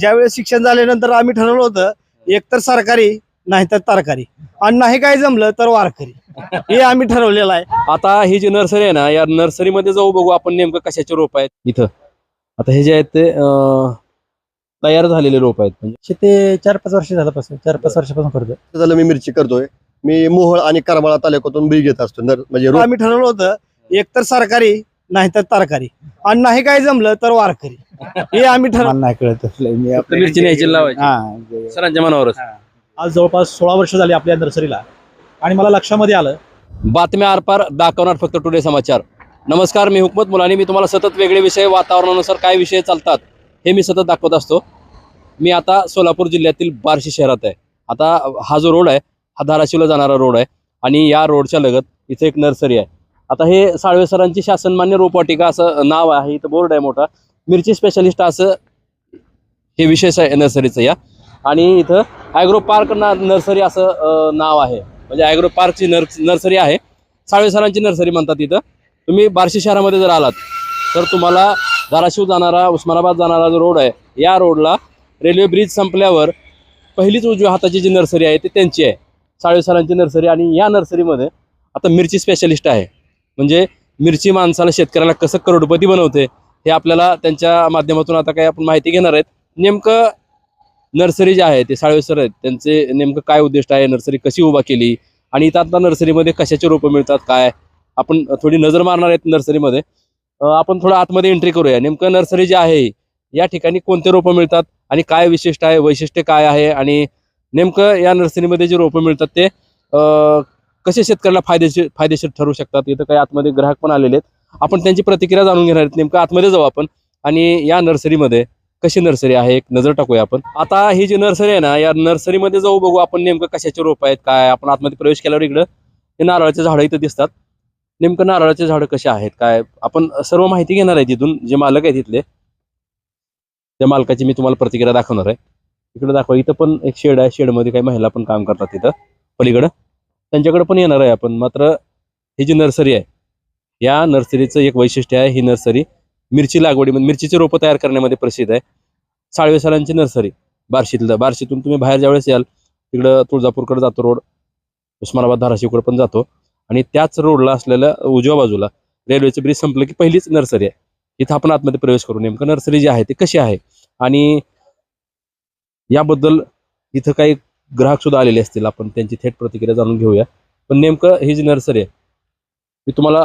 ज्यावेळेस शिक्षण झाल्यानंतर आम्ही ठरवलं होतं एकतर सरकारी नाहीतर तरकारी. आणि नाही काय जमलं तर वारकरी. हे आम्ही ठरवलेलं आहे. आता ही जी नर्सरी आहे ना या नर्सरीमध्ये जाऊ बघू आपण नेमकं कशाचे रोप आहेत इथं. आता हे जे आहेत ते अं, तयार झालेले रोप आहेत. म्हणजे ते चार पाच वर्ष झाल्यापासून चार पाच वर्षापासून करतो झालं मी मिरची करतोय. मी मोहोळ आणि करमाळा तालुक्यातून बी घेत असतो. नर- म्हणजे रोप आम्ही ठरवलं होतं एकतर सरकारी नाहीतर तरकारी. आणि नाही काय जमलं तर वारकरी. हे आम्ही ठरवलं नाही कळत असलं. मी फक्त मिरची न्यायची लावायची. हा. सरांच्या मनावरच. आज जवळपास सोळा वर्ष झाली आपल्या नर्सरीला. आणि मला लक्षामध्ये आलं बातम्या आरपार दाखवणार फक्त टुडे समाचार. नमस्कार मी हुकमत मुलानी. मी तुम्हाला सतत वेगळे विषय वातावरणानुसार काय विषय चालतात हे मी सतत दाखवत असतो. मी आता सोलापूर जिल्ह्यातील बार्शी शहरात आहे. आता हा जो रोड आहे हा धाराशिवला जाणारा रोड आहे. आणि या रोडच्या लगत इथे एक नर्सरी आहे. आता हे साळवे सरांची शासनमान्य रोपवाटिका असं नाव आहे इथं बोर्ड आहे मोठा. मिरची स्पेशलिस्ट असं हे विशेष आहे नर्सरीचं या. आणि इथं ॲग्रो पार्क ना नर्सरी असं नाव आहे. म्हणजे ॲग्रो पार्कची नर्स नर्सरी आहे. साळवे सरांची नर्सरी म्हणतात इथं. तुम्ही बार्शी शहरामध्ये जर आलात तर तुम्हाला धाराशिव जाणारा उस्मानाबाद जाणारा जो रोड आहे या रोडला रेल्वे ब्रिज संपल्यावर पहिलीच उजव्या हाताची जी नर्सरी आहे ती त्यांची आहे. साळवे सरांची नर्सरी आणि या नर्सरीमध्ये आता मिरची स्पेशलिस्ट आहे. म्हणजे मिरची माणसाला शेतकऱ्याला कसं करोडपती बनवते हे आपल्याला त्यांच्या माध्यमातून आता काही आपण माहिती घेणार आहेत. नेमकं नर्सरी जे आहे ते साळवे सर आहेत त्यांचे नेमकं काय उद्दिष्ट आहे नर्सरी कशी उभा केली आणि इथं आता नर्सरीमध्ये कशाचे रोपं मिळतात काय? आपण थोडी नजर मारणार आहेत नर्सरीमध्ये. आपण थोडं आतमध्ये एंट्री करूया. नेमकं नर्सरी जे आहे या ठिकाणी कोणते रोपं मिळतात आणि काय विशिष्ट आहे वैशिष्ट्य काय आहे आणि नेमकं या नर्सरीमध्ये जे रोपं मिळतात ते कसे शेतकऱ्याला फायदेशीर फायदेशीर ठरू शकतात? इथं काही आतमध्ये ग्राहक पण आलेले आहेत. आपण त्यांची प्रतिक्रिया जाणून घेणार आहेत. नेमकं आतमध्ये जाऊ आपण. आणि या नर्सरीमध्ये कशी नर्सरी आहे? एक नजर टाकूया आपण. आता ही जी नर्सरी आहे ना या नर्सरीमध्ये जाऊ बघू आपण नेमकं कशाचे रोप आहेत काय आपण आतमध्ये प्रवेश केल्यावर इकडं हे नारळाचे झाडं इथं दिसतात. नेमकं नारळाचे झाडं कसे आहेत काय आपण सर्व माहिती घेणार आहे तिथून जे मालक आहेत तिथले त्या मालकाची मी तुम्हाला प्रतिक्रिया दाखवणार आहे. इकडे दाखवा. इथं पण एक शेड आहे. शेडमध्ये काही महिला पण काम करतात तिथं पलीकडं. त्यांच्याकडे पण येणार आहे आपण. मात्र ही जी नर्सरी आहे या नर्सरीचं एक वैशिष्ट्य आहे ही नर्सरी मिरची लागवडीमध्ये म्हणजे मिरचीचे रोपं तयार करण्यामध्ये प्रसिद्ध आहे. साळवे सरांची नर्सरी बार्शीतलं. बार्शीतून तुम्ही बाहेर ज्यावेळेस याल तिकडं तुळजापूरकडे जातो रोड उस्मानाबाद धाराशिवकडे पण जातो. आणि त्याच रोडला असलेल्या उजव्या बाजूला रेल्वेचं ब्रिज संपलं की पहिलीच नर्सरी आहे. इथं आपण आतमध्ये प्रवेश करू. नेमकं नर्सरी जी आहे ती कशी आहे? आणि याबद्दल इथं काही ग्राहक सुद्धा आलेले असतील आपण त्यांची थेट प्रतिक्रिया जाणून घेऊया. पण नेमकं ही जी नर्सरी आहे मी तुम्हाला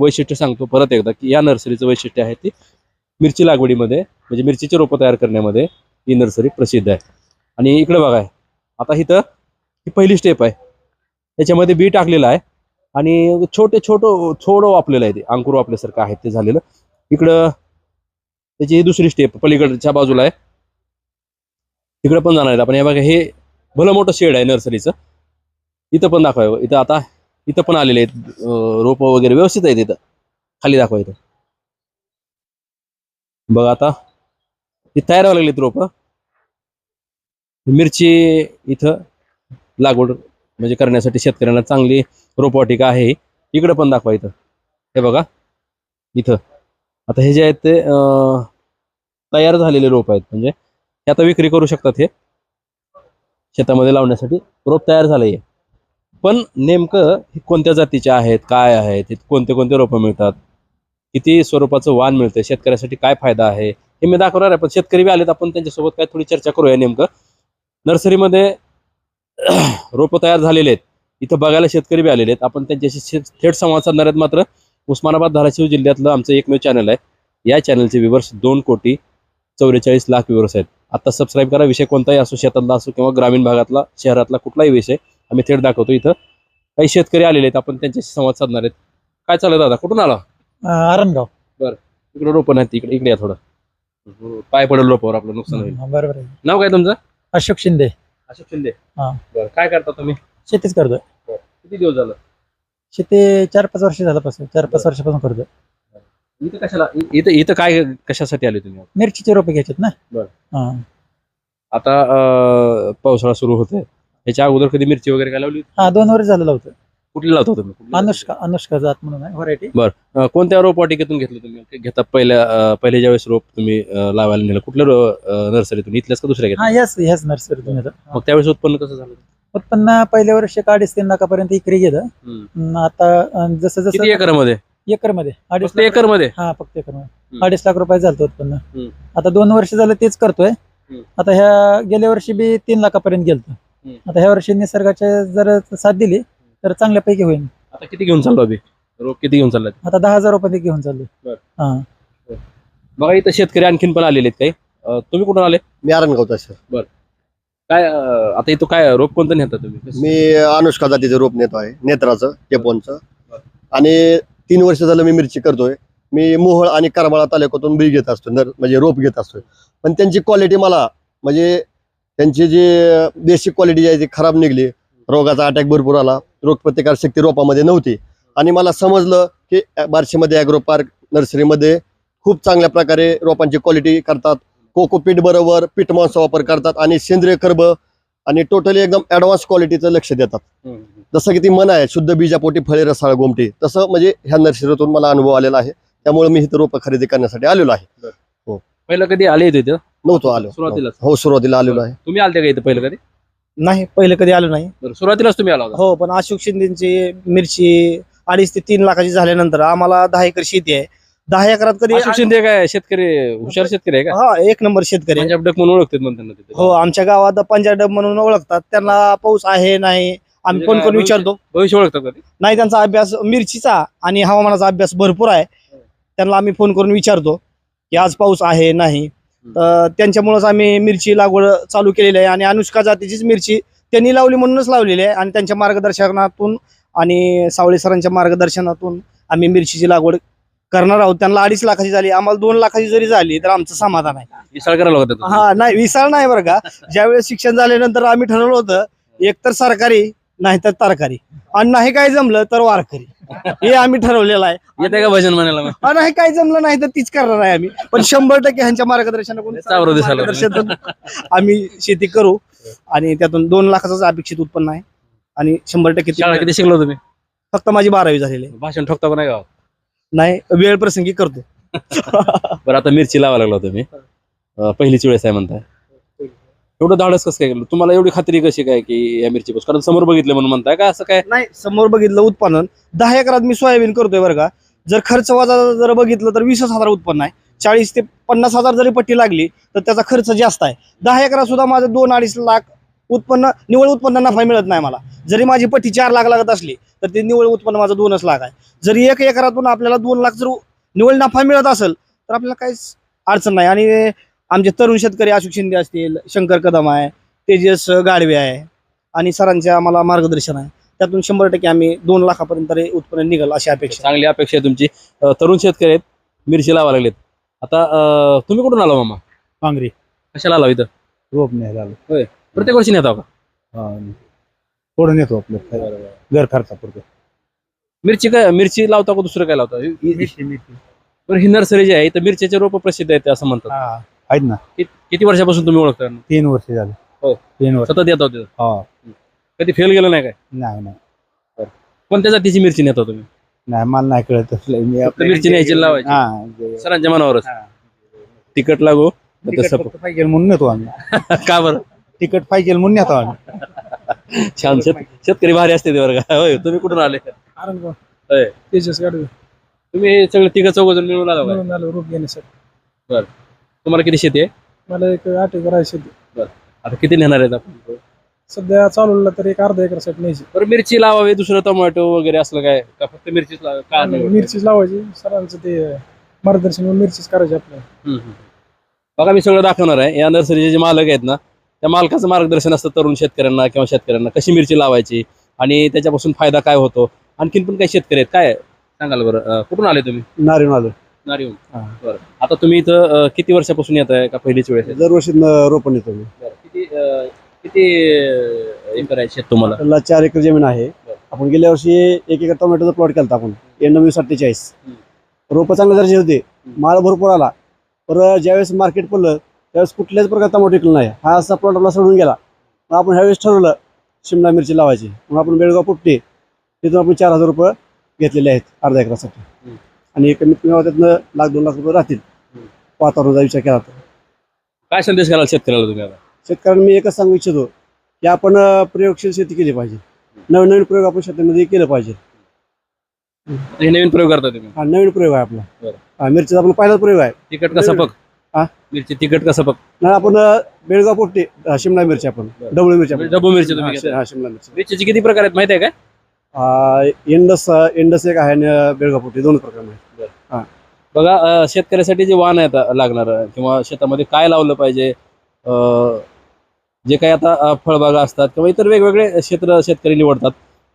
वैशिष्ट्य सांगतो परत एकदा की या नर्सरीचं वैशिष्ट्य आहे ती मिरची लागवडीमध्ये म्हणजे मिरचीचे रोपं तयार करण्यामध्ये ही नर्सरी प्रसिद्ध आहे. आणि इकडे बघा आता इथं ही पहिली स्टेप आहे. त्याच्यामध्ये बी टाकलेलं आहे आणि छोटे छोटं छोडं वापलेलं आहे ते अंकुर वापल्यासारखं आहे ते झालेलं. इकडं त्याची ही दुसरी स्टेप पलीकडच्या बाजूला आहे. तिकडं पण जाणार आहेत. आपण हे बघा हे भलं मोठं शेड आहे नर्सरीचं इथं पण दाखवाय इथं आता इथं पण आलेले आहेत रोपं वगैरे व्यवस्थित आहेत इथं. खाली दाखवा इथं. बघ आता ही तयार व्हायला लागलीत रोपं. मिरची इथं लागवड म्हणजे करण्यासाठी शेतकऱ्यांना चांगली रोपवाटिका आहे इकडं पण दाखवा इथं. हे बघा इथं. आता हे जे आहेत ते तयार झालेले रोप आहेत. म्हणजे हे आता विक्री करू शकतात हे. शेतामध्ये लावण्यासाठी रोप तयार झालं आहे पण नेमकं हे कोणत्या जातीचे आहेत काय आहेत कोणते कोणते रोपं मिळतात? किती स्वरूपाचं वाण मिळतं शेतकऱ्यासाठी काय फायदा आहे? हे मी दाखवणार आहे पण शेतकरी बी आलेत आपण त्यांच्यासोबत काय थोडी चर्चा करूया नेमकं. नर्सरीमध्ये रोपं तयार झालेले आहेत. इथं बघायला शेतकरी बी आलेले आहेत. आपण त्यांच्याशी थेट संवाद साधणार आहेत मात्र. उस्मानाबाद धाराशिव जिल्ह्यातलं आमचं एकमेव चॅनल आहे. या चॅनलचे व्ह्युअर्स दोन कोटी चौवेचाळीस लाख व्ह्युअर्स आहेत. आता सबस्क्राईब करा विषय कोणताही असो शेतातला असो किंवा ग्रामीण भागातला शहरातला कुठलाही विषय आम्ही थेट दाखवतो इथं. काही शेतकरी आलेले आहेत आपण त्यांच्याशी संवाद साधणार आहेत. काय चाललं दादा? कुठून आला? आरणगाव. इकडे रोपं नाही इकडे इकडे या थोडं. पाय पडेल रोपावर आपलं नुकसान होईल. बरोबर आहे. नाव काय तुमचं? अशोक शिंदे. अशोक शिंदे. हा. बरं काय करता तुम्ही? शेतीच करतोय. किती दिवस झालं? शेती चार पाच वर्ष झाल्यापासून चार पाच वर्षापासून करतोय. इथं कशाला इ- इथं इथं काय कशासाठी आले तुम्ही? मिरचीचे रोपे घ्यायचेत ना. बरं. हा. आता अं, पावसाळा सुरू होतोय. याच्या अगोदर कधी मिरची वगैरे काय लावली हा दोन वर्ष झालेलं होतं. कुठली लावता तुम्ही? कुठली? अनुष्का अनुष्का जात म्हणून आहे व्हरायटी अं, कोणत्या रोप वाटिकेतून घेतलं तुम्ही? घेता पहिल्या अं, पहिले ज्यावेळेस रोप तुम्ही अं, लावायला नेलं कुठल्या रो- अं, नर्सरीतून? इथल्याच का दुसऱ्या घेतल्या? हा ह्याच नर्सरीतून येतं मग त्यावेळेस उत्पन्न कसं झालं? उत्पन्न पहिल्या वर्षी एक अडीच तीन लाखापर्यंत इकरी गेलं. हम्म. अन आता अं, जसं जसं एकरमध्ये? एकरमध्ये अडीच फक्त लाख- एकरमध्ये? हा फक्त एकरमध्ये हम्म. अडीच लाख रुपये झालं उत्पन्न. हम्म. आता दोन वर्ष झालं तेच करतोय. हम्म. आता ह्या गेल्या वर्षी बी तीन लाखापर्यंत गेलत. हम्म. आता ह्या वर्षी निसर्गाच्या जर साथ दिली तर चांगल्यापैकी होईल. आता किती घेऊन चाललो अभि रोप किती घेऊन चाललाय आता दहा हजार रुपये घेऊन चाललोय. बरं. हा. बघा इथं शेतकरी आणखीन पण आलेले आहेत काही. अं, तुम्ही कुठून आले? मी आरणगावचा सर. काय अं, आता इथं काय रोप कोणतं नेता तुम्ही? मी अनुष्का जातीचं रोप नेतो आहे नेत्राचं टेपोनचं. आणि तीन वर्ष झालं मी मिरची करतोय. मी मोहळ आणि करमाळा तालुक्यातून बी घेत असतो नर म्हणजे रोप घेत असतोय. पण त्यांची क्वालिटी मला म्हणजे त्यांची जी बेसिक क्वालिटी जी आहे ती खराब निघली. रोगाचा अटॅक भरपूर आला. रोगप्रतिकार शक्ती रोपामध्ये नव्हती. आणि मला समजलं की बार्शीमध्ये ॲग्रो पार्क नर्सरीमध्ये खूप चांगल्या प्रकारे रोपांची क्वालिटी करतात. कोकोपीट बरोबर पीटमॉन्सचा वापर करतात आणि सेंद्रिय कर्ब आणि टोटली एकदम ॲडव्हान्स क्वालिटीचं लक्ष देतात. जसं की ती मन आहे शुद्ध बीजापोटी फळे रसाळ गोमटी तसं म्हणजे ह्या नर्सरीतून मला अनुभव आलेला आहे. त्यामुळे मी इथं रोपं खरेदी करण्यासाठी आलेलो आहे. पहिलं कधी आले इथं? नव्हतो आलो. सुरुवातीलाच? हो सुरुवातीला आलेलो आहे. तुम्ही आलते का इथं पहिलं कधी? नाही पहिले कधी आलो नाही. बरं सुरुवातीलाच तुम्ही आला होता. हो पण अशोक शिंदेची मिरची अडीच ते तीन लाखाची झाल्यानंतर आम्हाला दहा एकर शेती आहे. दहा एकरात कधी अशोक शिंदे काय शेतकरी हुशार शेतकरी आहे का? हा एक नंबर शेतकरी. पंजाब डक म्हणून ओळखतात म्हणतात ना तिथे. हो आमच्या गावात पंजाब म्हणून ओळखतात. त्यांना पाऊस आहे नाही आम्ही म्हणजे फोन काय करून विचारतो? भविष्य ओळखतात नाही त्यांचा अभ्यास मिरचीचा आणि हवामानाचा अभ्यास भरपूर आहे. त्यांना आम्ही फोन करून विचारतो की आज पाऊस आहे नाही. तर त्यांच्यामुळेच आम्ही मिरची लागवड चालू केलेली आहे आणि अनुष्का जातीचीच मिरची त्यांनी लावली म्हणूनच लावलेली आहे आणि त्यांच्या मार्गदर्शनातून आणि सावळे सरांच्या मार्गदर्शनातून आम्ही मिरचीची लागवड करणार आहोत. त्यांना अडीच लाखाची झाली आम्हाला दोन लाखाची जरी झाली तर आमचं समाधान आहे. विशाळ करायला होता. हा नाही विसर नाही बरं का. ज्यावेळेस शिक्षण झाल्यानंतर आम्ही ठरवलं होतं एकतर सरकारी नाहीतर तरकारी. आणि नाही काय जमलं तर वारकरी. हे आम्ही ठरवलेलं आहे. येते का भजन म्हणायला मग? आणि नाही काय जमलं नाही तर तीच करणार आहे आम्ही. पण शंभर टक्के ह्यांच्या मार्गदर्शनाकडून चावरं दिसायला लागलं. मार्गदर्शनातून आम्ही शेती करू. आणि त्यातून दोन लाखाचं अपेक्षित उत्पन्न आहे. आणि शंभर टक्के शाळा ती- किती शिकलो तुम्ही? फक्त माझी बारावी झालेली आहे. भाषण ठोकता का नाही गावात? नाही वेळ प्रसंगी करतो. बरं आता मिरची लावा लागला तुम्ही अं, पहिलीच वेळेस आहे म्हणताय. एवढं धाडस कसं काय केलं? तुम्हाला एवढी खात्री कशी काय की या मिरची कारण समोर बघितलं म्हणून म्हणताय का असं काय? नाही समोर बघितलं उत्पादन. दहा एकरात मी सोयाबीन करतोय बरं का. जर खर्च वाजा जर बघितलं तर वीसच हजार उत्पन्न आहे. चाळीस ते पन्नास हजार जरी पट्टी लागली तर त्याचा खर्च जास्त आहे. दहा एकरात सुद्धा माझं दोन अडीच लाख उत्पन्न निव्वळ उत्पन्न नफा मिळत नाही मला. जरी माझी पट्टी चार लाख लागत असली तर ते निव्वळ उत्पन्न माझं दोनच लाख आहे. जरी एक एकरातून आपल्याला दोन लाख जर निव्वळ नफा मिळत असेल तर आपल्याला काहीच अडचण नाही. आणि आमचे तरुण शेतकरी अशोक शिंदे असतील शंकर कदम आहे तेजस गाडवे आहे आणि सरांचे आम्हाला मार्गदर्शन आहे. त्यातून शंभर टक्के आम्ही दोन लाखापर्यंत तरी उत्पन्न निघाल अशी अपेक्षा चांगली अपेक्षा आहे तुमची. तरुण शेतकरी आहेत मिरची लावा लागलेत. आता तुम्ही कुठून आला मामा? कांगरी कशाला आला इथं? रोप न्यायला आलो. प्रत्येक वर्षी नेता का हा. थोडं नेतो आपलं. घर खर्चा पुरतो. मिरची काय मिरची लावता का दुसरं काय लावता? हि- हि- बरं ही नर्सरी जी आहे तर मिरच्याचे रोप प्रसिद्ध आहेत असं म्हणतात. हा आहेत ना. कि- किती वर्षापासून तुम्ही ओळखता? तीन वर्ष झाले. हो. तीन वर्ष. सतत येत होते हा. कधी फेल गेलं नाही काय? नाही नाही. कोणत्या जातीची मिरची नेता तुम्ही? नाही मला नाही कळत. मी फक्त मिरची न्यायची लावायची. हा. जे- सरांच्या मनावरच. हा. तिकट लागू तसं पाहिजे म्हणून नेतो आम्ही. का बरं? तिकट पाहिजे म्हणून नेतो आम्ही. छान शेत शेतकरी भारी असते ते वर्ग होय तुम्ही कुठून आले? होय. तेजस गाडवे. तुम्ही सगळे तिघ चौघ जण मिळून आला का? आलो रोप घेण्यासाठी. तुम्हाला किती शेती आहे? मला एक आठ एकर आहे शेती. आता किती नेणार आहेत आपण? सध्या चालवलं तर एक अर्धा एकरसाठी न्यायची. बरं मिरची लावावी दुसरं टोमॅटो वगैरे असलं काय? का फक्त मिरचीच लावा का नाही? मिरचीच लावायची. सरांचं ते मार्गदर्शन मिरचीच करायची आपल्याला. हम्म, हम्म. बघा मी सगळं दाखवणार आहे. या नर्सरीचे जे मालक आहेत ना त्या मालकाचं मार्गदर्शन असतं तरुण शेतकऱ्यांना किंवा शेतकऱ्यांना कशी मिरची लावायची आणि त्याच्यापासून फायदा काय होतो? आणखीन पण काही शेतकरी आहेत. काय सांगाल बरं? कुठून आले तुम्ही? नारिवून आलो. नारिवून हा. बरं. आता तुम्ही इथं किती वर्षापासून येत आहे का पहिलीच वेळेस? दरवर्षी रोपण येतो मी. किती किती एकर आहे शेत तुम्हाला? चार एकर जमीन आहे. आपण गेल्या वर्षी एक एकर टोमॅटोचा प्लॉट केला आपण. डब्ल्यू सत्तेचाळीस. रोपं चांगल्या दर्जाचे होते माल भरपूर आला. पर ज्यावेळेस मार्केट पडलं त्यावेळेस कुठल्याच प्रकार टमाटो विकलं नाही. हा असा प्लॉट आपला सोडून गेला. मग आपण ह्यावेळेस ठरवलं शिमला मिरची लावायची. मग आपण बेळगाव पुट्टी तिथून आपण चार हजार रुपये घेतलेले आहेत अर्धा एकरासाठी. आणि कमीत कमी त्यातनं लाख दोन लाख रुपये राहतील. वातावरणाचा विचार केला तर. काय संदेश घालाल शेतकऱ्याला तुम्ही आता? शेतकऱ्यांना मी एकच सांगू इच्छितो की आपण प्रयोगशील शेती केली पाहिजे. नवीन नवीन प्रयोग आपण शेतामध्ये केलं पाहिजे. हे नवीन प्रयोग करता तुम्ही? हा नवीन प्रयोग आहे आपला. हा मिरचीचा आपला पहिलाच प्रयोग आहे. तिखट का सपक हा? मिरची तिखट का सपक नाही आपण अं, बेळगाव पोट्टी अं, शिमला मिरची आपण बरं. डबळ मिरची आपण. डब्बू मिरची तुम्ही हा, हा, शिमला मिरची. मिरचीचे किती प्रकार आहेत माहिती आहे काय अं, इंडस इंडस एक आहे आणि अं, बेळगाव पोट्टी दोन प्रकार आहे बघा अं, शेतकऱ्यासाठी जे वाहन आहे आता लागणार किंवा शेतामध्ये काय लावलं पाहिजे अं, जे काही आता अं, फळबागा असतात किंवा इतर वेगवेगळे क्षेत्र शेतकरी निवडतात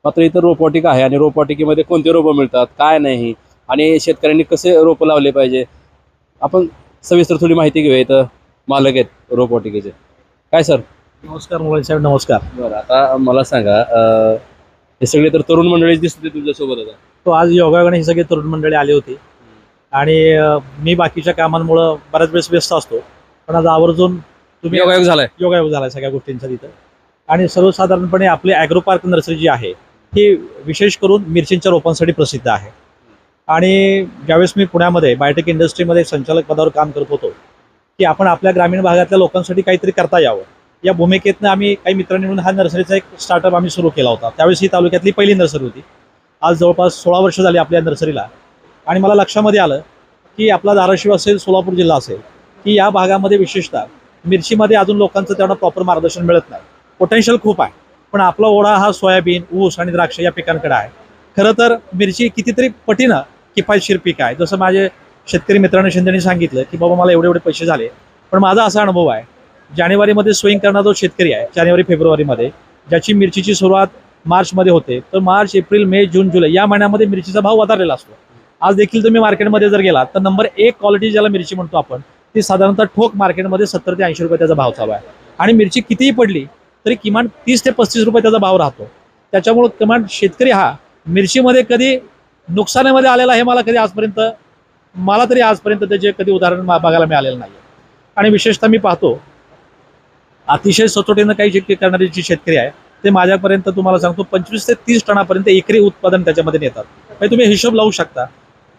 मात्र इतर रोपवाटिका आहे आणि रोपवाटिकेमध्ये कोणते रोपं मिळतात काय नाही आणि शेतकऱ्यांनी कसे रोपं लावले पाहिजे आपण सविस्तर थोडी माहिती घेऊया. इथं मालक आहेत रोपवाटिकेचे काय सर? नमस्कार मुलांनी साहेब नमस्कार. बरं आता मला सांगा अं, हे सगळे तर तरुण मंडळीच दिसते तुमच्यासोबत आता. तो आज योगायोगाने ही सगळी तरुण मंडळी आली होती. आणि अं, मी बाकीच्या कामांमुळं बऱ्याच वेळेस व्यस्त असतो. पण आज आवर्जून तुम्ही योगायोग झालाय. योगायोग झाला सगळ्या गोष्टींचा तिथं. आणि सर्वसाधारणपणे आपली ॲग्रो पार्क नर्सरी जी आहे ही विशेष करून मिरचींच्या रोपांसाठी प्रसिद्ध आहे. आणि ज्यावेळेस मी पुण्यामध्ये बायोटेक इंडस्ट्रीमध्ये संचालक पदावर काम करत होतो की आपण आपल्या ग्रामीण भागातल्या लोकांसाठी काहीतरी करता यावं. या भूमिकेतनं आम्ही काही मित्रांनी निवडून हा नर्सरीचा एक स्टार्टअप आम्ही सुरू केला होता. त्यावेळेस ही तालुक्यातली पहिली नर्सरी होती. आज जवळपास सोळा वर्ष झाली आपल्या नर्सरीला. आणि मला लक्षामध्ये आलं की आपला धाराशिव असेल सोलापूर जिल्हा असेल की या भागामध्ये विशेषतः मिरचीमध्ये अजून लोकांचं तेवढं प्रॉपर मार्गदर्शन मिळत नाही. पोटेन्शियल खूप आहे. पण आपला ओढा हा सोयाबीन ऊस आणि द्राक्ष या पिकांकडे आहे. खरं तर मिरची कितीतरी पटीनं किफायतशीर पीक आहे. जसं माझे शेतकरी मित्रांनी शिंदेनी सांगितलं की बाबा मला एवढे एवढे पैसे झाले. पण माझा असा अनुभव आहे जानेवारीमध्ये स्विंग करणारा जो शेतकरी आहे जानेवारी फेब्रुवारीमध्ये ज्याची मिरचीची सुरुवात मार्चमध्ये होते तर मार्च एप्रिल मे जून जुलै या महिन्यामध्ये मिरचीचा भाव वाधारलेला असतो. आज देखील तुम्ही मार्केटमध्ये जर गेलात तर नंबर एक क्वालिटी ज्याला मिरची म्हणतो आपण ती साधारणतः ठोक मार्केटमध्ये सत्तर ते ऐंशी रुपये त्याचा भाव चालू आहे. आणि मिरची कितीही पडली तरी किमान तीस ते पस्तीस रुपये त्याचा भाव राहतो. त्याच्यामुळं किमान शेतकरी हा मिरचीमध्ये कधी नुकसानामध्ये आलेला हे मला कधी आजपर्यंत मला तरी आजपर्यंत त्याचे कधी उदाहरण बघायला मिळालेलं नाही आणि विशेषतः मी पाहतो अतिशय सचोटीनं काही शेती करणारे जे शेतकरी आहे ते माझ्यापर्यंत तुम्हाला सांगतो पंचवीस ते तीस टनापर्यंत एकरी उत्पादन त्याच्यामध्ये नेतात. म्हणजे तुम्ही हिशोब लावू शकता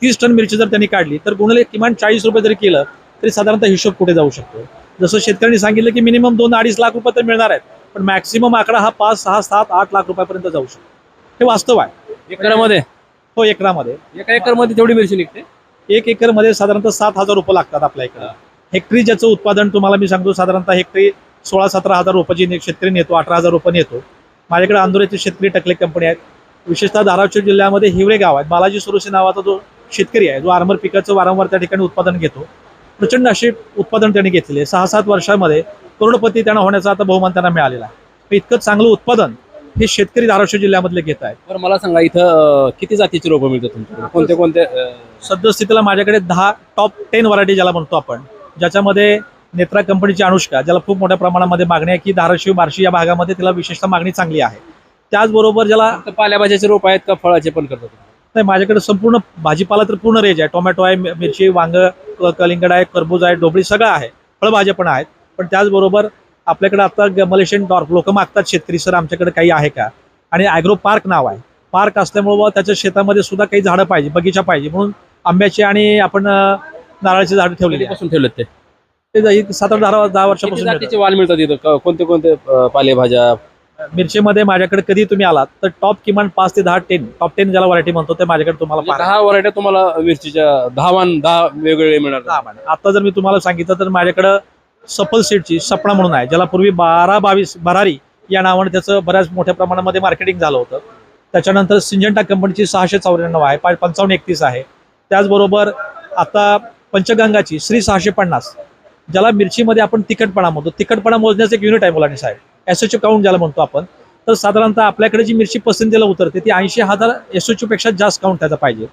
तीस टन मिरची जर त्यांनी काढली तर गुणले किमान चाळीस रुपये जरी केलं तरी साधारणतः हिशोब कुठे जाऊ शकतो? जसं शेतकऱ्यांनी सांगितलं की मिनिमम दोन अडीच लाख रुपये तर मिळणार आहेत पण मॅक्सिमम आकडा हा पाच सहा सात आठ लाख रुपयापर्यंत जाऊ शकतो. हे वास्तव आहे. एकरामध्ये? हो एकरामध्ये. एका एकरमध्ये तेवढी मिरची निघते? एक एकरमध्ये साधारणतः सात हजार रुपये लागतात आपल्या इकडे. हेक्टरी ज्याचं उत्पादन तुम्हाला मी सांगतो साधारणतः हेक्टरी सोळा सतरा हजार रुपयाची शेतकरी नेतो अठरा हजार रुपये नेतो. माझ्याकडे अंदुरेचे शेतकरी टकले कंपनी आहेत. विशेषतः धाराशिव जिल्ह्यामध्ये हिवरे गाव आहेत. बालाजी सुरोशी नावाचा जो शेतकरी आहे जो आर्मर पिकाचं वारंवार त्या ठिकाणी उत्पादन घेतो प्रचंड असे उत्पादन त्यांनी घेतलेले. सहा सात वर्षामध्ये करोडपती त्यांना होण्याचा आता बहुमान त्यांना मिळालेला आहे. इतकं चांगलं उत्पादन हे शेतकरी धाराशिव जिल्ह्यामधले घेत आहेत. बरं मला सांगा इथं किती जातीची रोपं मिळतात तुमच्याकडे? कोणते कोणते सद्यस्थितीला माझ्याकडे दहा टॉप टेन व्हरायटी ज्याला म्हणतो आपण ज्याच्यामध्ये नेत्रा कंपनीची अनुष्का ज्याला खूप मोठ्या प्रमाणामध्ये मागणी आहे की धाराशिव बार्शी या भागामध्ये तिला विशेषतः मागणी चांगली आहे. त्याचबरोबर ज्याला फक्त पालेभाज्याचे रोप आहेत का फळाचे पण करतात नाही माझ्याकडे संपूर्ण भाजीपाला तर पूर्ण रेंज आहे. टोमॅटो आहे मिरची वांग कलिंगड आहे टरबूज आहे डोबळी सगळं आहे. फळभाज्या पण आहेत. पण त्याचबरोबर आपल्याकडे आता मलेशियन डॉर्फ लोक मागतात शेतकरी. सर आमच्याकडे काही आहे का? आणि ॲग्रो पार्क नाव आहे. पार्क असल्यामुळं त्याच्या शेतामध्ये सुद्धा काही झाडं पाहिजे बगीचा पाहिजे. म्हणून आंब्याची आणि आपण नारळाची झाडं ठेवलेली आहेत. कधीपासून ठेवलेत ते? सात आठ दहा दहा वर्षापासून. वाल मिळतात इथं? कोणते कोणते पालेभाज्या? मिरचीमध्ये माझ्याकडे कधी तुम्ही आलात तर टॉप किमान पाच ते दहा टेन टॉप टेन ज्याला व्हरायटी म्हणतो ते माझ्याकडे तुम्हाला म्हणजे दहा व्हरायट्या तुम्हाला मिरचीच्या दहा वान दहा वेगवेगळे मिळणार. आता जर मी तुम्हाला सांगितलं तर माझ्याकडं सफल सीडची सपना म्हणून आहे ज्याला पूर्वी बारा बावीस भरारी या नावाने त्याचं बऱ्याच मोठ्या प्रमाणामध्ये मार्केटिंग झालं होतं. त्याच्यानंतर सिंजंटा कंपनीची सहाशे चौऱ्याण्णव आहे पा- पंचावन्न एकतीस आहे. त्याचबरोबर आता पंचगंगाची श्री सहाशे पन्नास ज्याला मिरचीमध्ये आपण तिखटपणा म्हणतो. तिखटपणा मोजण्याचं एक युनिट आहे मुलांनी साहेब. एस एच काउंट ज्याला म्हणतो आपण. तर साधारणतः आपल्याकडे जी मिरची पसंतीला उतरते ती ऐंशी हजार एस एच पेक्षा जास्त काउंट त्याचा पाहिजे.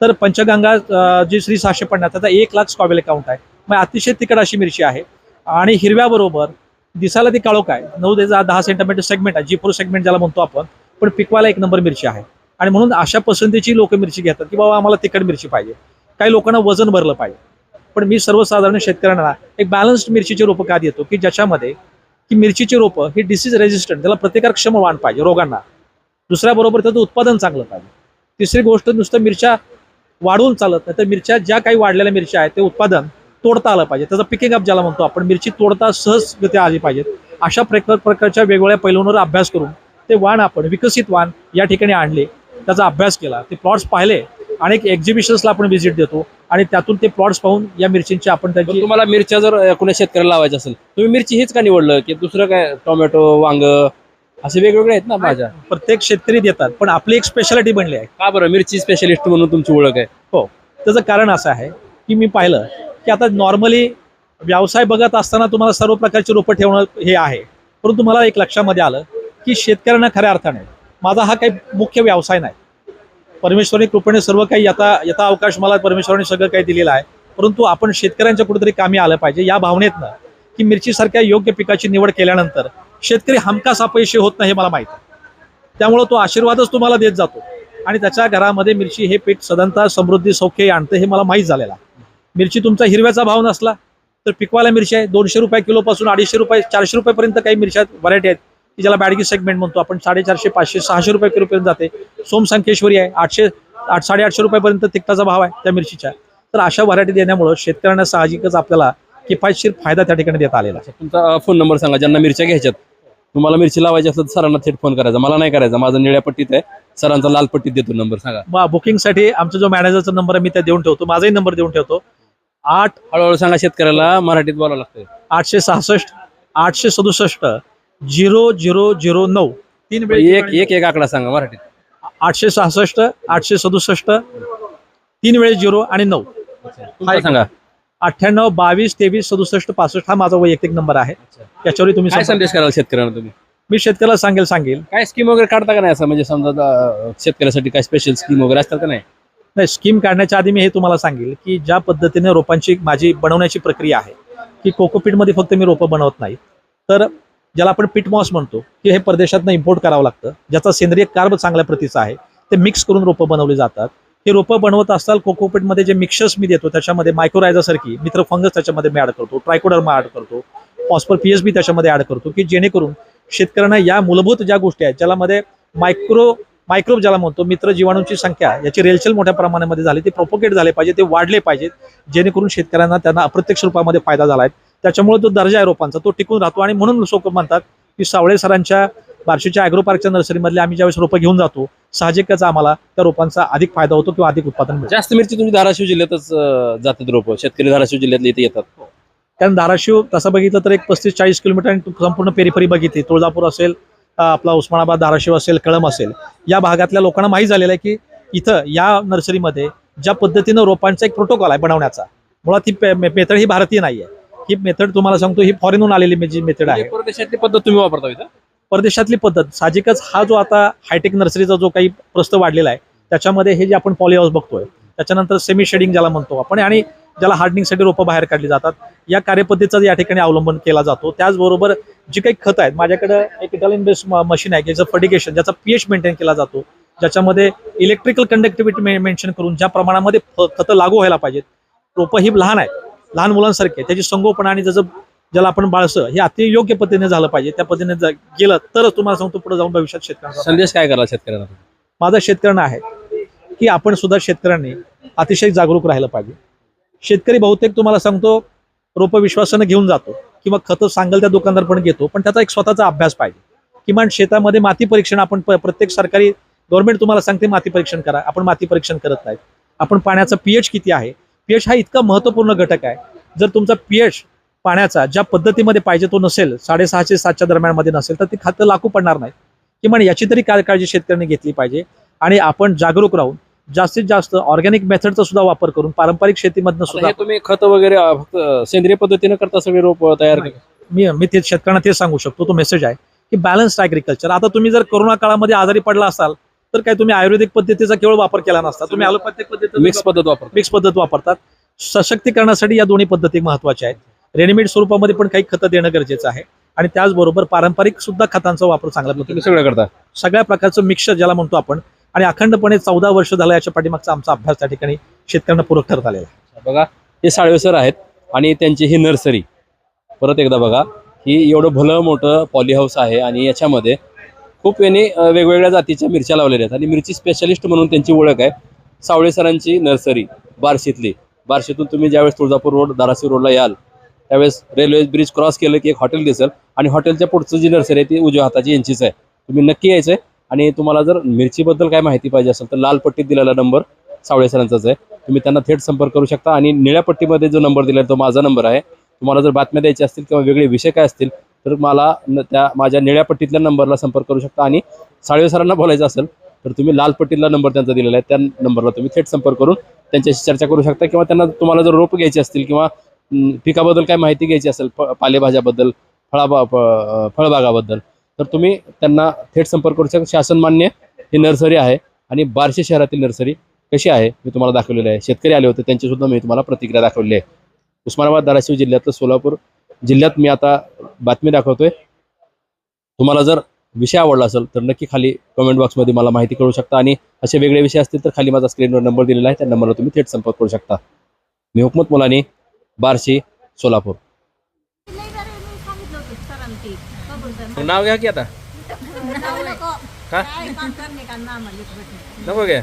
तर पंचगंगा जी श्री सहाशे पन्नास त्याचा एक लाख स्कॉबेल काउंट आहे. मग अतिशय तिखट अशी मिरची आहे. आणि हिरव्याबरोबर दिसायला ती काळोख आहे. नऊ ते दहा सेंटीमीटर सेगमेंट आहे जी फोर सेगमेंट ज्याला म्हणतो आपण. पण पिकवायला एक नंबर मिरची आहे. आणि म्हणून अशा पसंतीची लोक मिरची घेतात की बाबा आम्हाला तिखट मिरची पाहिजे. काही लोकांना वजन भरलं पाहिजे. पण मी सर्वसाधारण शेतकऱ्यांना एक बॅलन्स्ड मिरचीची रोपं का देतो? की ज्याच्यामध्ये की मिरचीची रोपं ही डिसीज रेजिस्टंट त्याला प्रतिकारक्षम वाण पाहिजे रोगांना. दुसऱ्याबरोबर त्याचं उत्पादन चांगलं पाहिजे. तिसरी गोष्ट नुसतं मिरच्या वाढवून चालत नाही. तर मिरच्या ज्या काही वाढलेल्या मिरच्या आहेत ते उत्पादन तोडता आलं पाहिजे. त्याचं पिकिंग अप ज्याला म्हणतो आपण मिरची तोडता सहजगत्या आली पाहिजेत. अशा प्रकार प्रकारच्या वेगवेगळ्या पैलूंवर अभ्यास करून ते वाण आपण विकसित वाण या ठिकाणी आणले त्याचा अभ्यास केला ते प्लॉट्स पाहिले अनेक एक्झिबिशन्सला आपण व्हिजिट देतो आणि त्यातून ते प्लॉट्स पाहून या मिरचींची आपण पण त्यांची तुम्हाला मिरच्या जर कोणी शेतकऱ्याला लावायचं असेल तुम्ही मिरची हीच का निवडलं? की दुसरं काय टोमॅटो वांग असे वेगवेगळे आहेत ना भाज्या प्रत्येक शेतकरी देतात पण आपली एक स्पेशालिटी बनली आहे. का बरं? मिरची स्पेशलिस्ट म्हणून तुमची ओळख आहे. त्याचं कारण असं आहे की मी पाहिलं की आता नॉर्मली व्यवसाय बघत असताना तुम्हाला सर्व प्रकारची रोपं ठेवणं हे आहे. परंतु मला एक लक्षामध्ये आलं की शेतकऱ्यांना खऱ्या अर्थाने माझा हा काही मुख्य व्यवसाय नाही. परमेश्वरने कृपेने सर्व काही यथा यथा अवकाश मला परमेश्वराने सगळं काही दिलेलं आहे. परंतु आपण शेतकऱ्यांच्या कुठेतरी कामी आलं पाहिजे. या भावनेतनं की मिरचीसारख्या योग्य पिकाची निवड केल्यानंतर शेतकरी हमखास अपयशी होत नाही हे मला माहीत आहे. त्यामुळं तो आशीर्वादच तुम्हाला देत जातो. आणि त्याच्या घरामध्ये मिरची हे पीक सदनता समृद्धी सौख्य आणतं हे मला माहीत झालेलं आहे. मिरची तुमचा हिरव्याचा भाव नसला तर पिकवायला मिरची आहे. दोनशे रुपये किलोपासून अडीचशे रुपये चारशे रुपयेपर्यंत काही मिरच्या व्हरायटी आहेत. की ज्याला बॅडगी सेगमेंट म्हणतो आपण साडेचारशे पाचशे सहाशे रुपये किलोपर्यंत जाते. सोमसंखेश्वरी आहे आठशे आठ साडेआठशे रुपयापर्यंत तिकटाचा भाव आहे त्या मिरचीच्या. तर अशा व्हरायटी देण्यामुळं शेतकऱ्यांना साहजिकच आपल्याला किफायतशीर फायदा त्या ठिकाणी देता आलेला आहे. तुमचा फोन नंबर सांगा ज्यांना मिरच्या घ्यायच्यात. तुम्हाला मिरची लावायची असेल तर सरांना थेट फोन करायचा. मला नाही करायचा. माझा निळ्या पट्टीत आहे. सरांचा लाल पट्टीत देतो नंबर सांगा. बा बुकिंगसाठी आमचा जो मॅनेजरचा नंबर आहे मी त्या देऊन ठेवतो. माझाही नंबर देऊन ठेवतो. आठ हळूहळू सांगा शेतकऱ्याला मराठीत बोलावं लागतं आठशे सहासष्ट आठशे सदुसष्ट झिरो झिरो झिरो नऊ. तीन वेळी एक एक एक आकडा सांगा मराठीत. आठशे सहासष्ट आठशे सदुसष्ट तीन वेळेस झिरो आणि नऊ. तुमचा सांगा. अठ्ठ्याण्णव बावीस तेवीस सदुसष्ट पासष्ट हा माझा वैयक्तिक नंबर आहे. त्याच्यावर तुम्ही काय संदेश कराल शेतकऱ्यांना तुम्ही? मी शेतकऱ्याला सांगेल सांगेल. काय स्कीम वगैरे काढता का नाही असं? म्हणजे समजा अं, शेतकऱ्यासाठी काय स्पेशल स्कीम वगैरे असतात का नाही? नाही स्कीम काढण्याच्या आधी मी हे तुम्हाला सांगेल की ज्या पद्धतीने रोपांची माझी बनवण्याची प्रक्रिया आहे की कोकोपीटमध्ये फक्त मी रोपं बनवत नाही तर ज्याला आपण पीट मॉस म्हणतो की हे परदेशातनं इम्पोर्ट करावं लागतं ज्याचा सेंद्रिय कार्ब चांगल्या प्रतीचा आहे ते मिक्स करून रोपं बनवली जातात. हे रोपं बनवत असताल कोकोपीटमध्ये जे मिक्सर्स मी देतो त्याच्यामध्ये मायक्रोरायझासारखी मित्र फंगस त्याच्यामध्ये मी ॲड करतो ट्रायकोडर्मा ॲड करतो पॉस्पर पी एस बी त्याच्यामध्ये ॲड करतो की जेणेकरून शेतकऱ्यांना या मूलभूत ज्या गोष्टी आहेत ज्यामध्ये मायक्रो मायक्रोब ज्याला म्हणतो मित्र जीवाणूंची संख्या याची रेलचेल मोठ्या प्रमाणामध्ये झाली ते प्रोपोगेट झाले पाहिजे ते वाढले पाहिजेत जेणेकरून शेतकऱ्यांना त्यांना अप्रत्यक्ष रूपामध्ये फायदा झाला आहे. त्याच्यामुळे जो दर्जा आहे रोपांचा तो टिकून राहतो आणि म्हणून लोक म्हणतात की सावळे सरांच्या बार्शीच्या ॲग्रो पार्कच्या नर्सरीमधले आम्ही ज्यावेळेस रोपं घेऊन जातो साहजिकच आम्हाला त्या रोपांचा अधिक फायदा होतो किंवा अधिक उत्पादन मिळतं. जास्त मिरची तुम्ही धाराशिव जिल्ह्यातच जातात रोप. शेतकरी धाराशिव जिल्ह्यातले इथे येतात. कारण धाराशिव तसं बघितलं तर एक पस्तीस चाळीस किलोमीटर आणि संपूर्ण पेरीफरी बघितली. तुळजापूर असेल आपला उस्मानाबाद धाराशिव असेल कळम असेल. या भागातल्या लोकांना माहीत झालेलं आहे की इथं या नर्सरीमध्ये ज्या पद्धतीनं रोपांचा एक प्रोटोकॉल आहे बनवण्याचा. मुळात ही मेथड ही भारतीय नाही आहे ही मेथड तुम्हाला सांगतो ही फॉरेनहून आलेली मे- जी मेथड आहे. म्हणजे परदेशातली पद्धत तुम्ही वापरता इथं? परदेशातली पद्धत साहजिकच हा जो आता हायटेक नर्सरीचा जो काही प्रस्त वाढलेला आहे त्याच्यामध्ये हे जे आपण पॉली हाऊस बघतोय त्याच्यानंतर सेमी शेडिंग ज्याला म्हणतो आपण आणि ज्याला हार्डनिंगसाठी रोपं बाहेर काढली जातात या कार्यपद्धतीचा या ठिकाणी अवलंबन केला जातो. त्याचबरोबर जी काही खतं आहेत माझ्याकडे एक इटालियन बेस मशीन आहे ज्याचं फर्टिगेशन ज्याचा पीएच मेंटेन केला जातो ज्याच्यामध्ये इलेक्ट्रिकल कंडक्टिव्हिटी मेन्शन करून ज्या प्रमाणामध्ये फ- खतं लागू व्हायला पाहिजेत रोपं ही लहान आहेत लहान मुलांसारखे त्याची संगोपन आणि त्याचं ज्याला आपण बाळसं हे अति योग्य पद्धतीने झालं पाहिजे. त्या पद्धतीने गेलं तरच तुम्हाला सांगतो पुढे जाऊन भविष्यात शेतकऱ्यांना संदेश काय कराल शेतकऱ्यांना? माझा शेतकऱ्यांना आहे की आपण सुद्धा शेतकऱ्यांनी अतिशय जागरूक राहिलं पाहिजे. शेतकरी बहुतेक तुम्हाला सांगतो रोपं विश्वासानं घेऊन जातो किंवा खतं सांगेल त्या दुकानदार पण घेतो पण त्याचा एक स्वतःचा अभ्यास पाहिजे. किमान शेतामध्ये माती परीक्षण आपण प्रत्येक सरकारी गव्हर्नमेंट तुम्हाला सांगते माती परीक्षण करा. आपण माती परीक्षण करत नाहीत. आपण पाण्याचा पीएच किती आहे? पीएच हा इतका महत्त्वपूर्ण घटक आहे. जर तुमचा पीएच पाण्याचा ज्या पद्धतीमध्ये पाहिजे तो नसेल साडेसहाशे सातच्या दरम्यानमध्ये नसेल तर ती खातं लागू पडणार नाही किमान याची तरी काय काळजी शेतकऱ्यांनी घेतली पाहिजे? आणि आपण जागरूक राहून जास्तीत जास्त ऑर्गॅनिक मेथडचा सुद्धा वापर करून पारंपरिक शेतीमधनं सुद्धा तुम्ही खत वगैरे फक्त सेंद्रिय पद्धतीने करता सगळे रोप तयार मी मी ते शेतकऱ्यांना तेच सांगू शकतो तो मेसेज आहे की बॅलन्स्ड ॲग्रिकल्चर आता तुम्ही जर कोरोना काळामध्ये आजारी पडला असाल तर काय तुम्ही आयुर्वेदिक पद्धतीचा केवळ वापर केला नसता तुम्ही पद्धतीचा मिक्स पद्धत वापरता. मिक्स पद्धत वापरतात. सशक्तीकरणासाठी या दोन्ही पद्धती महत्त्वाच्या आहेत. रेडीमेड स्वरूपामध्ये पण काही खतं देणं गरजेचं आहे. आणि त्याचबरोबर पारंपरिक सुद्धा खतांचा वापर चांगल्या तुम्ही सगळं करता? सगळ्या प्रकारचं मिक्सर ज्याला म्हणतो आपण. आणि अखंडपणे चौदा वर्ष झालं याच्या पाठीमागचा आमचा अभ्यास त्या ठिकाणी शेतकऱ्यांना पूरक ठरत आलेला आहे. बघा हे साळवे सर आहेत आणि त्यांची ही नर्सरी. परत एकदा बघा ही एवढं भलं मोठं पॉली हाऊस आहे आणि याच्यामध्ये खूप यांनी वेगवेगळ्या जातीच्या मिरच्या लावलेल्या आहेत. आणि मिरची स्पेशलिस्ट म्हणून त्यांची ओळख आहे. सावळे सरांची नर्सरी बार्शीतली. बार्शीतून तुम्ही ज्यावेळेस तुळजापूर रोड धाराशिव रोडला याल त्यावेळेस रेल्वे ब्रिज क्रॉस केलं की एक हॉटेल दिसेल. आणि हॉटेलच्या पुढचं जी नर्सरी आहे ती उजव्या हाताची यांचीच आहे. तुम्ही नक्की यायचं आहे आणि तुम्हाला जर मिरचीबद्दल काय माहिती पाहिजे असेल तर लाल पट्टीत दिलेला नंबर सावळे सरांचाच आहे. तुम्ही त्यांना थेट संपर्क करू शकता. आणि निळ्या पट्टीमध्ये जो नंबर दिला आहे तो माझा नंबर आहे. तुम्हाला जर बातम्या द्यायच्या असतील किंवा वेगळे विषय काय असतील तर मला न- त्या माझ्या निळ्या पट्टीतल्या नंबरला संपर्क करू शकता. आणि साळवे सरांना बोलायचं असेल तर तुम्ही लाल पट्टीतला नंबर त्यांचा दिलेला आहे. त्या नंबरला तुम्ही थेट संपर्क करून त्यांच्याशी चर्चा करू शकता. किंवा त्यांना तुम्हाला जर रोप घ्यायचे असतील किंवा पिकाबद्दल काय माहिती घ्यायची असेल फ- पालेभाज्याबद्दल फळाबा फळबागाबद्दल तर तुम्ही त्यांना थेट संपर्क करू शकता. शासनमान्य ही नर्सरी आहे आणि बार्शी शहरातील नर्सरी कशी आहे मी तुम्हाला दाखवलेली आहे. शेतकरी आले होते त्यांचीसुद्धा मी तुम्हाला प्रतिक्रिया दाखवली आहे. उस्मानाबाद धाराशिव जिल्ह्यातलं सोलापूर जिल्ह्यात मी आता बातमी दाखवतोय. तुम्हाला जर विषय आवडला असेल तर नक्की खाली कमेंट बॉक्समध्ये मला माहिती करू शकता आणि असे वेगळे विषय असतील तर खाली माझा स्क्रीनवर नंबर दिलेला आहे त्या नंबरला तुम्ही थेट संपर्क करू शकता. मी हुकमत मुलानी बार्शी सोलापूर. नाव घ्या की आता. का? नको घ्या.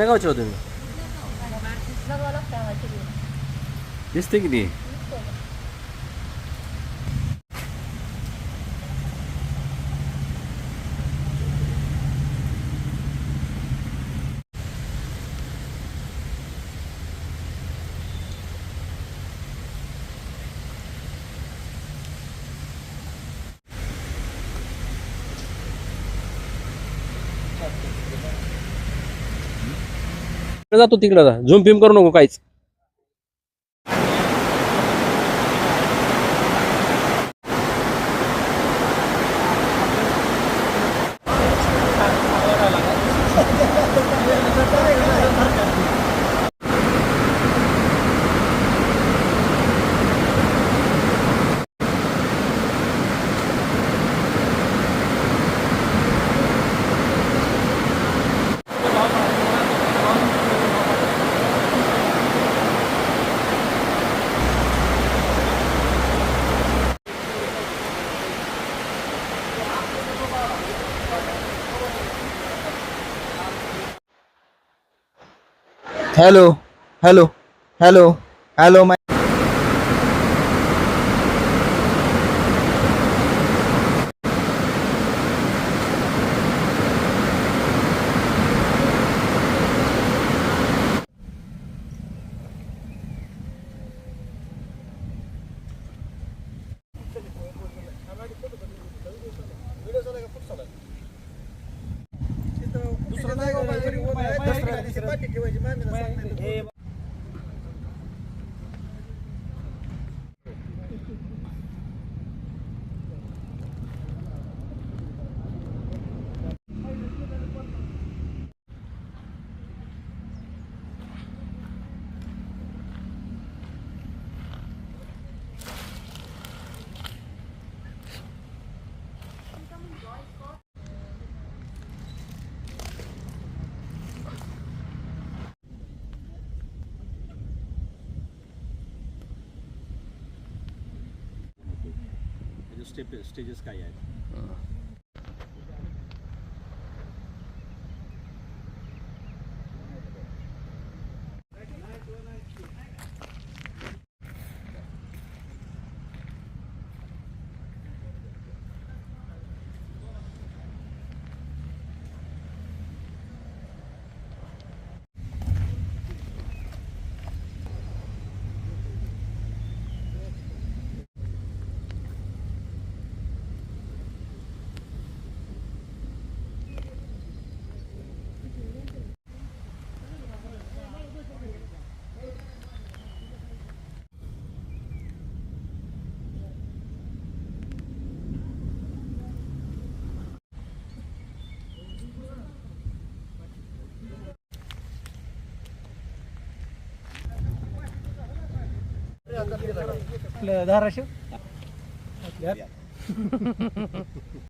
पुण्या गावचे हो तुम्ही दिसते किती जातो तिकडे जा. झूम फिम करू नको काहीच. hello. Hello. Hello. Hello my step stages काय आहेत? आपलं धाराशिव?